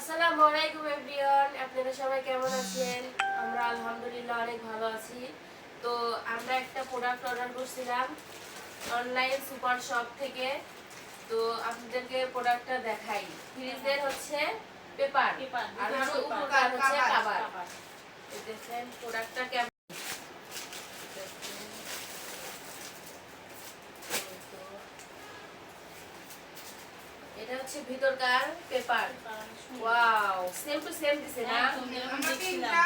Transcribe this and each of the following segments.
আসসালামু আলাইকুম এভরিওয়ান আপনারা সবাই কেমন আছেন? আমরা আলহামদুলিল্লাহ অনেক ভালো আছি। তো আমরা একটা প্রোডাক্ট অর্ডার করছিলাম অনলাইন সুপার শপ থেকে। তো আপনাদেরকে প্রোডাক্টটা দেখাই। ফ্রিজের হচ্ছে পেপার আর উপকার হচ্ছে কাবার। দেখেন প্রোডাক্টটা কেমন এটা হচ্ছে ভিতরকার paper? Wow same to same দিছে না? আমরা তিনটা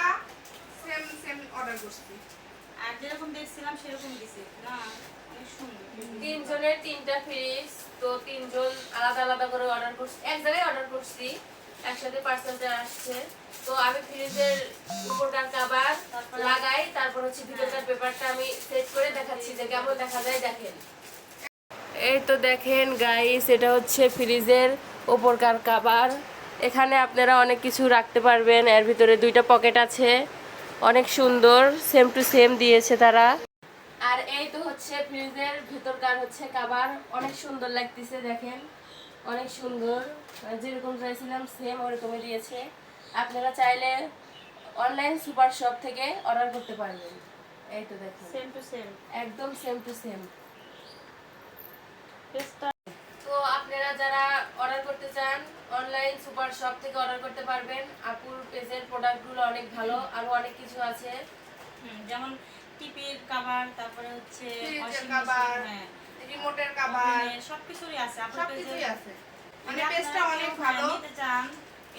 সেম সেম অর্ডার করছি। আর যেরকম দেখছিলাম সেরকম দিছে। না তিনজনের তিনটা ফ্রিজ তো তিনজন আলাদা আলাদা করে অর্ডার করছি। এক জায়গায় অর্ডার করছি একসাথে পার্সেলটা আসছে। তো আমি ফ্রিজের উপরকার কাবার তারপরে- লাগাই তারপর হচ্ছে ভিতরকার পেপারটা আমি সেট করে দেখাচ্ছি যে কেমন দেখা যায় দেখেন। এই তো দেখেন গাইস এটা হচ্ছে ফ্রিজের ওপরকার কাবার। এখানে আপনারা অনেক কিছু রাখতে পারবেন। এর ভিতরে দুইটা পকেট আছে। অনেক সুন্দর সেম টু সেম দিয়েছে তারা। আর এই তো হচ্ছে ফ্রিজের ভিতরকার হচ্ছে কাবার। অনেক সুন্দর লাগতেছে দেখেন। অনেক সুন্দর। যেরকম চাইছিলাম সেম ওরকমই দিয়েছে। আপনারা চাইলে অনলাইন সুপার শপ থেকে অর্ডার করতে পারবেন। এই তো দেখেন। সেম টু সেম একদম সেম টু সেম তো আপনারা যারা অর্ডার করতে চান অনলাইন সুপার শপ থেকে অর্ডার করতে পারবেন। আপুর পেজের প্রোডাক্টগুলো অনেক ভালো আরও অনেক কিছু আছে। যেমন টিপির কভার তারপরে হচ্ছে কভার, হ্যাঁ, রিমোটের সবকিছুরই আছে। আপনার পেজে আছে। মানে পেজটা অনেক ভালো। নিতে চান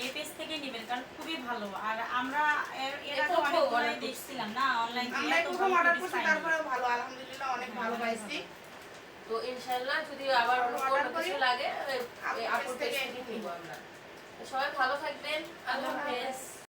এই পেজ থেকে নেবেন কারণ খুবই ভালো। আর আমরা এর আগে অনেক করছি। দেখছিলাম না অনলাইন আমরা প্রথম অর্ডার করছি তারপরেও ভালো আলহামদুলিল্লাহ অনেক ভালো পাইছি। ইনশাআল্লাহ যদি আবার অন্য কোনো কিছু লাগে আপুর থেকে নিব আমরা। সবাই ভালো থাকবেন আল্লাহ হাফেজ।